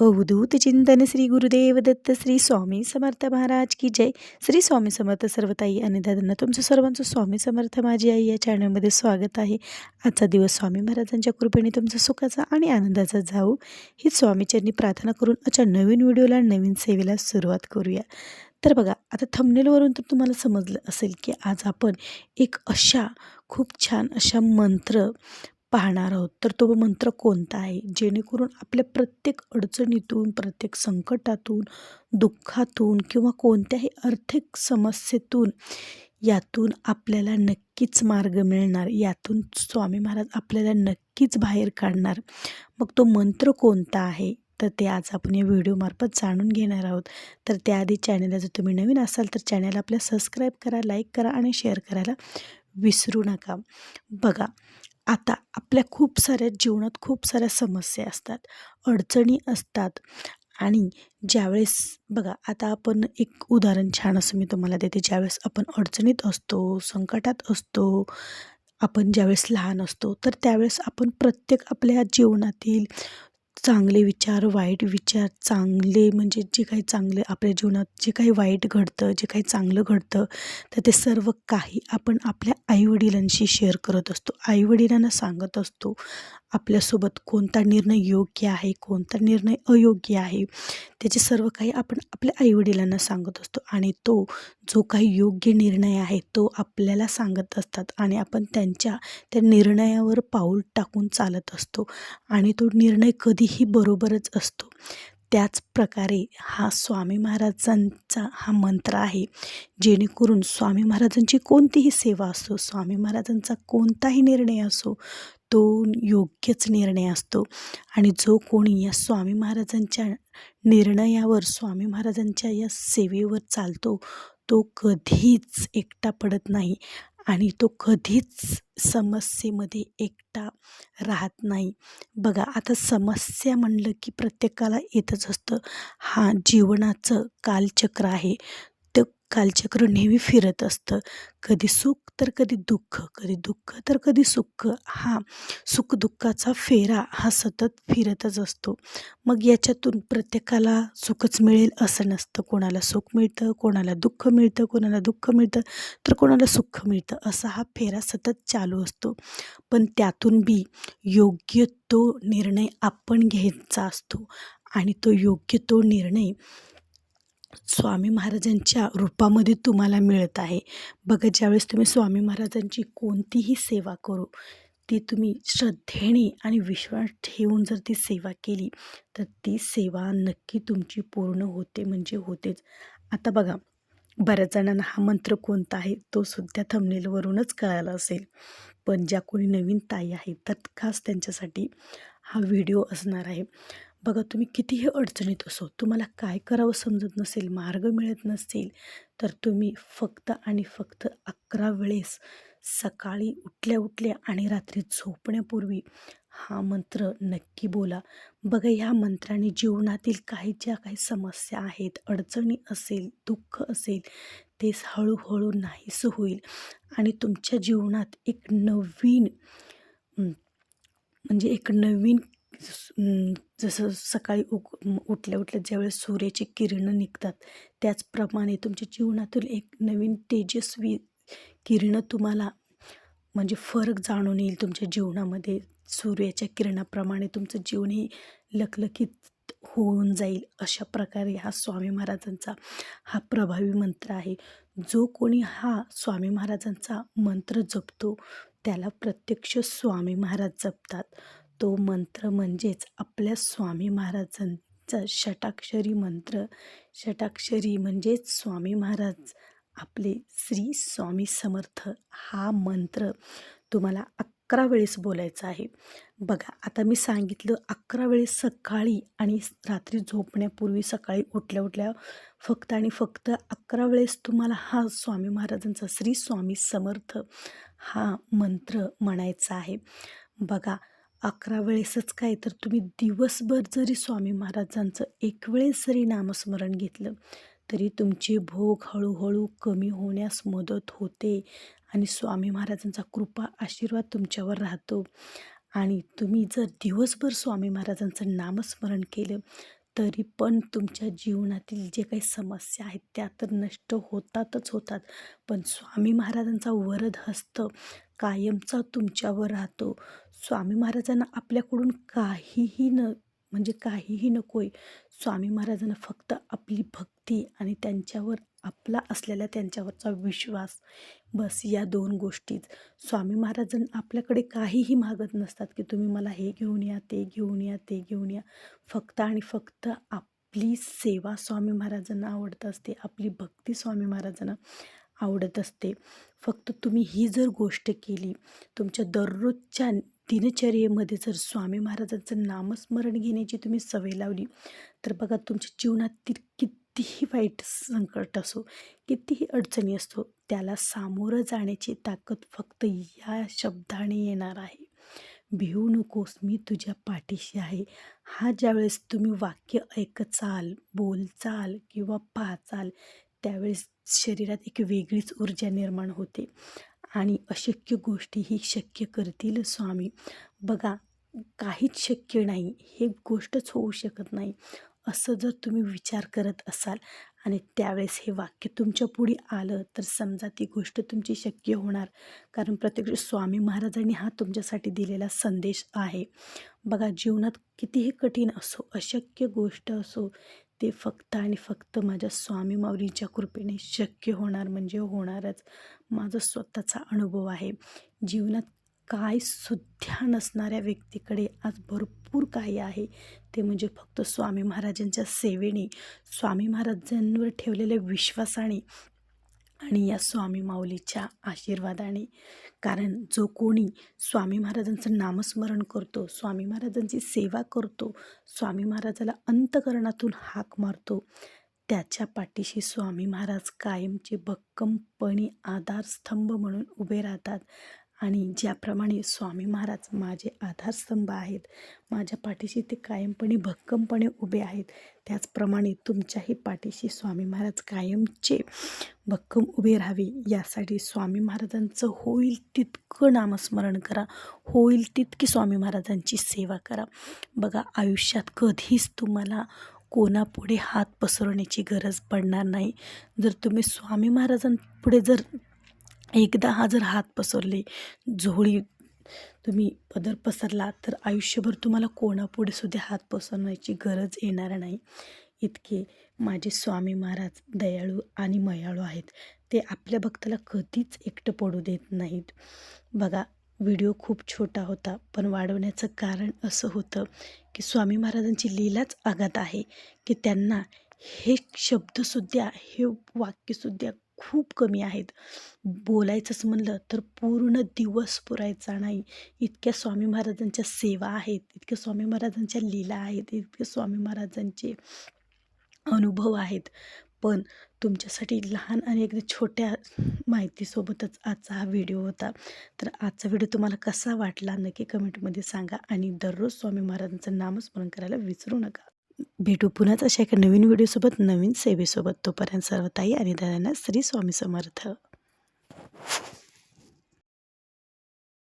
अवधूत चिंतन श्री गुरुदेव दत्त श्री स्वामी समर्थ महाराज की जय. श्री स्वामी समर्थ सर्वताई आणि दादांना तुमचं सर्वांचं स्वामी समर्थ माझी आई या चॅनलमध्ये स्वागत आहे. आजचा दिवस स्वामी महाराजांच्या कृपेने तुमचा सुखाचा आणि आनंदाचा जाऊ. ही स्वामीचरणी प्रार्थना करून आजच्या नवीन व्हिडिओला नवीन सेवेला सुरुवात करूया. तर बघा आता थमनेलवरून तर तुम्हाला समजलं असेल की आज आपण एक अशा खूप छान अशा मंत्र पाहणार आहोत. तर तो मंत्र कोणता आहे? जेणेकरून आपल्या प्रत्येक अडचणीतून प्रत्येक संकटातून दुःखातून किंवा कोणत्याही आर्थिक समस्येतून यातून आपल्याला नक्कीच मार्ग मिळणार. यातून स्वामी महाराज आपल्याला नक्कीच बाहेर काढणार. मग तो मंत्र कोणता आहे? तर ते आज आपण या व्हिडिओमार्फत जाणून घेणार आहोत. तर त्याआधी चॅनलला जर तुम्ही नवीन असाल तर चॅनल आपल्या सबस्क्राईब करा लाईक करा आणि शेअर करायला विसरू नका. बघा आता आपल्या खूप साऱ्या जीवनात खूप साऱ्या समस्या असतात अडचणी असतात आणि ज्यावेळेस बघा आता आपण एक उदाहरण छान असं मी तुम्हाला देते. ज्यावेळेस आपण अडचणीत असतो संकटात असतो आपण ज्यावेळेस लहान असतो तर त्यावेळेस आपण प्रत्येक आपल्या जीवनातील चांगले विचार वाईट विचार चांगले म्हणजे जे काही चांगले आपल्या जीवनात जे काही वाईट घडतं जे काही चांगलं घडतं तर ते सर्व काही आपण आपल्या आईवडिलांशी शेअर करत असतो. आईवडिलांना सांगत असतो. आपल्यासोबत कोणता निर्णय योग्य आहे कोणता निर्णय अयोग्य आहे त्याचे सर्व काही आपण आपल्या आईवडिलांना सांगत असतो आणि तो जो काही योग्य निर्णय आहे तो आपल्याला सांगत असतात आणि आपण त्यांच्या त्या निर्णयावर पाऊल टाकून चालत असतो आणि तो निर्णय कधीही बरोबरच असतो. त्याच प्रकारे हा स्वामी महाराजांचा हा मंत्र आहे जेणेकरून स्वामी महाराजांची कोणतीही सेवा असो स्वामी महाराजांचा कोणताही निर्णय असो तो योग्यच निर्णय असतो. आणि जो कोणी या स्वामी महाराजांच्या निर्णयावर स्वामी महाराजांच्या या सेवेवर चालतो तो कधीच एकटा पडत नाही. आणि तो कधीच समस्येमध्ये एकटा राहत नाही. बघा आता समस्या म्हणलं की प्रत्येकाला येतच असतं. हा जीवनाचं कालचक्र आहे. कालचक्र नेहमी फिरत असतं. कधी सुख तर कधी दुःख कधी दुःख तर कधी सुख. हा सुखदुःखाचा फेरा हा सतत फिरतच असतो. मग याच्यातून प्रत्येकाला सुखच मिळेल असं नसतं. कोणाला सुख मिळतं कोणाला दुःख मिळतं कोणाला दुःख मिळतं तर कोणाला सुख मिळतं असा हा फेरा सतत चालू असतो. पण त्यातून बी योग्य तो निर्णय आपण घ्यायचा असतो. आणि तो योग्य तो निर्णय स्वामी महाराजांच्या रूपामध्ये तुम्हाला मिळत आहे. बघा ज्यावेळेस तुम्ही स्वामी महाराजांची कोणतीही सेवा करू ती तुम्ही श्रद्धेने आणि विश्वास ठेवून जर ती सेवा केली तर ती सेवा नक्की तुमची पूर्ण होते म्हणजे होतेच. आता बघा बऱ्याच जणांना हा मंत्र कोणता आहे तो सुद्धा थंबनेलवरूनच कळाला असेल. पण ज्या कोणी नवीन ताई आहेत तर खास त्यांच्यासाठी हा व्हिडिओ असणार आहे. बघा तुम्ही कितीही अडचणीत असो तुम्हाला काय करावं समजत नसेल मार्ग मिळत नसेल तर तुम्ही फक्त आणि फक्त अकरा वेळेस सकाळी उठल्या उठल्या आणि रात्री झोपण्यापूर्वी हा मंत्र नक्की बोला. बघा ह्या मंत्राने जीवनातील काही ज्या काही समस्या आहेत अडचणी असेल दुःख असेल ते हळूहळू नाहीसं होईल. आणि तुमच्या जीवनात एक नवीन म्हणजे एक नवीन जसं सकाळी उक उठल्या उठल्या ज्यावेळेस सूर्याची किरणं निघतात त्याचप्रमाणे तुमच्या जीवनातील एक नवीन तेजस्वी किरणं तुम्हाला म्हणजे फरक जाणून येईल तुमच्या जीवनामध्ये. सूर्याच्या किरणाप्रमाणे तुमचं जीवनही लखलखीत होऊन जाईल अशा प्रकारे हा स्वामी महाराजांचा हा प्रभावी मंत्र आहे. जो कोणी हा स्वामी महाराजांचा मंत्र जपतो त्याला प्रत्यक्ष स्वामी महाराज जपतात. तो मंत्र म्हणजेच आपल्या स्वामी महाराजांचा षटाक्षरी मंत्र. षटाक्षरी म्हणजेच स्वामी महाराज आपले श्री स्वामी समर्थ हा मंत्र तुम्हाला अकरा वेळेस बोलायचा आहे. बघा आता मी सांगितलं अकरा वेळेस सकाळी आणि रात्री झोपण्यापूर्वी सकाळी उठल्या उठल्या फक्त आणि फक्त अकरा वेळेस तुम्हाला हा स्वामी महाराजांचा श्री स्वामी समर्थ हा मंत्र म्हणायचा आहे. बघा अकरा वेळेसच काय तर तुम्ही दिवसभर जरी स्वामी महाराजांचं एक वेळेस जरी नामस्मरण घेतलं तरी तुमचे भोग हळूहळू कमी होण्यास मदत होते आणि स्वामी महाराजांचा कृपा आशीर्वाद तुमच्यावर राहतो. आणि तुम्ही जर दिवसभर स्वामी महाराजांचं नामस्मरण केलं तरी पण तुमच्या जीवनातील जे काही समस्या आहेत त्या तर नष्ट होतातच होतात. पण स्वामी महाराजांचा वरद हस्त कायमचा तुमच्यावर राहतो. स्वामी महाराजांना आपल्याकडून काहीही न म्हणजे काहीही नको आहे स्वामी महाराजांना फक्त आपली भक्ती आणि त्यांच्यावर आपला असलेला त्यांच्यावरचा विश्वास. बस या दोन गोष्टीच. स्वामी महाराजांना आपल्याकडे काहीही मागत नसतात की तुम्ही मला हे घेऊन या ते घेऊन या ते घेऊन या. फक्त आणि फक्त आपली सेवा स्वामी महाराजांना आवडत असते. आपली भक्ती स्वामी महाराजांना. आवडत असते. फक्त तुम्ही ही जर गोष्ट केली तुमच्या दररोजच्या दिनचर्येमध्ये जर स्वामी महाराजांचं नामस्मरण घेण्याची तुम्ही सवय लावली तर बघा तुमच्या जीवनातील कितीही वाईट संकट असो कितीही अडचणी असतो त्याला सामोरं जाण्याची ताकद फक्त या शब्दाने येणार आहे. भिवू नकोस मी तुझ्या पाठीशी आहे. हा ज्यावेळेस तुम्ही वाक्य ऐकचाल बोलचाल किंवा पाहचाल त्यावेळेस शरीरात एक वेगळीच ऊर्जा निर्माण होते. आणि अशक्य गोष्टीही शक्य करतील स्वामी. बघा काहीच शक्य नाही हे गोष्टच होऊ शकत नाही असं जर तुम्ही विचार करत असाल आणि त्यावेळेस हे वाक्य तुमच्यापुढे आलं तर समजा ती गोष्ट तुमची शक्य होणार. कारण प्रत्यक्ष स्वामी महाराजांनी हा तुमच्यासाठी दिलेला संदेश आहे. बघा जीवनात कितीही कठीण असो अशक्य गोष्ट असो ते फक्त आणि फक्त माझ्या स्वामी माऊलीच्या कृपेने शक्य होणार म्हणजे होणारच. माझा स्वतःचा अनुभव आहे. जीवनात काय सुद्धा नसणाऱ्या व्यक्तीकडे आज भरपूर काही आहे. ते म्हणजे फक्त स्वामी महाराजांच्या सेवेने स्वामी महाराजांवर ठेवलेल्या विश्वासाने आणि या स्वामी माऊलीच्या आशीर्वादाने कारण जो कोणी स्वामी महाराजांचं नामस्मरण करतो स्वामी महाराजांची सेवा करतो स्वामी महाराजाला अंतकरणातून हाक मारतो त्याच्या पाठीशी स्वामी महाराज कायमचे भक्कमपणे आधारस्तंभ म्हणून उभे राहतात. आणि ज्याप्रमाणे स्वामी महाराज माझे आधारस्तंभ आहेत माझ्या पाठीशी ते कायमपणे भक्कमपणे उभे आहेत त्याचप्रमाणे तुमच्याही पाठीशी स्वामी महाराज कायमचे भक्कम उभे राहावे यासाठी स्वामी महाराजांचं होईल तितकं नामस्मरण करा होईल तितकी स्वामी महाराजांची सेवा करा. बघा आयुष्यात कधीच तुम्हाला कोणापुढे हात पसरवण्याची गरज पडणार नाही. जर तुम्ही स्वामी महाराजांपुढे जर एकदा हा जर हात पसरले झोळी तुम्ही पदर पसरला तर आयुष्यभर तुम्हाला कोणापुढे सुद्धा हात पसरण्याची गरज येणार नाही. इतके माझे स्वामी महाराज दयाळू आणि मयाळू आहेत. ते आपल्या भक्ताला कधीच एकटं पडू देत नाहीत. बघा व्हिडिओ खूप छोटा होता पण वाढवण्याचं कारण असं होतं की स्वामी महाराजांची लीलाच आघात आहे की त्यांना हे शब्दसुद्धा हे वाक्यसुद्धा खूप कमी आहेत. बोलायचंच म्हणलं तर पूर्ण दिवस पुरायचा नाही. इतक्या स्वामी महाराजांच्या सेवा आहेत इतक्या स्वामी महाराजांच्या लीला आहेत इतके स्वामी महाराजांचे अनुभव आहेत. पण तुमच्यासाठी लहान आणि अगदी छोट्या माहितीसोबतच आजचा हा व्हिडिओ होता. तर आजचा व्हिडिओ तुम्हाला कसा वाटला नक्की कमेंटमध्ये सांगा आणि दररोज स्वामी महाराजांचं नामस्मरण करायला विसरू नका. भेटू पुन्हाच अशा एका नवीन व्हिडिओसोबत नवीन सेवेसोबत. तोपर्यंत सर्व ताई आणि दादांना श्री स्वामी समर्थ.